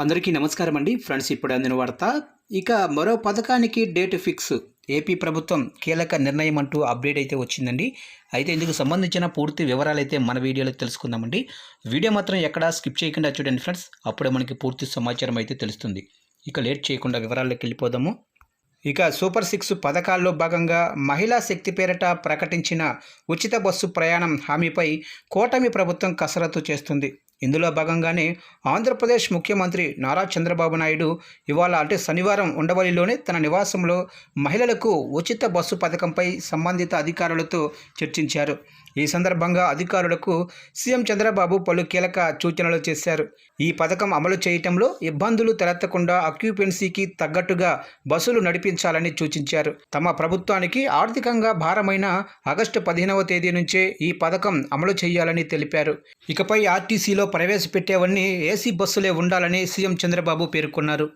అందరికీ నమస్కారం అండి. ఫ్రెండ్స్ ఇప్పుడు అందిన వార్త. ఇక మరో పథకానికి డేట్ ఫిక్స్. ఏపీ ప్రభుత్వం కీలక నిర్ణయం అంటూ అప్డేట్ అయితే వచ్చిందండి. అయితే ఇందుకు సంబంధించిన పూర్తి వివరాలు అయితే మన వీడియోలో తెలుసుకుందామండి. వీడియో మాత్రం ఎక్కడా స్కిప్ చేయకుండా చూడండి ఫ్రెండ్స్. అప్పుడే మనకి పూర్తి సమాచారం అయితే తెలుస్తుంది. ఇక లేట్ చేయకుండా వివరాల్లోకి వెళ్ళిపోదాము. ఇక సూపర్ సిక్స్ పథకాల్లో భాగంగా మహిళా శక్తి పేరిట ప్రకటించిన ఉచిత బస్సు ప్రయాణం హామీపై కూటమి ప్రభుత్వం కసరత్తు చేస్తుంది. ఇందులో భాగంగానే ఆంధ్రప్రదేశ్ ముఖ్యమంత్రి నారా చంద్రబాబు నాయుడు ఇవాళ అంటే శనివారం ఉండవల్లిలోనే తన నివాసంలో మహిళలకు ఉచిత బస్సు పథకంపై సంబంధిత అధికారులతో చర్చించారు. ఈ సందర్భంగా అధికారులకు సీఎం చంద్రబాబు పలు కీలక సూచనలు చేశారు. ఈ పథకం అమలు చేయటంలో ఇబ్బందులు తలెత్తకుండా అక్యుపెన్సీకి తగ్గట్టుగా బస్సులు నడిపించాలని సూచించారు. తమ ప్రభుత్వానికి ఆర్థికంగా భారమైన ఆగస్టు పదిహేనవ తేదీ నుంచే ఈ పథకం అమలు చేయాలని తెలిపారు. ఇకపై ఆర్టీసీలో ప్రవేశపెట్టేవన్నీ ఏసీ బస్సులే ఉండాలని సీఎం చంద్రబాబు పేర్కొన్నారు.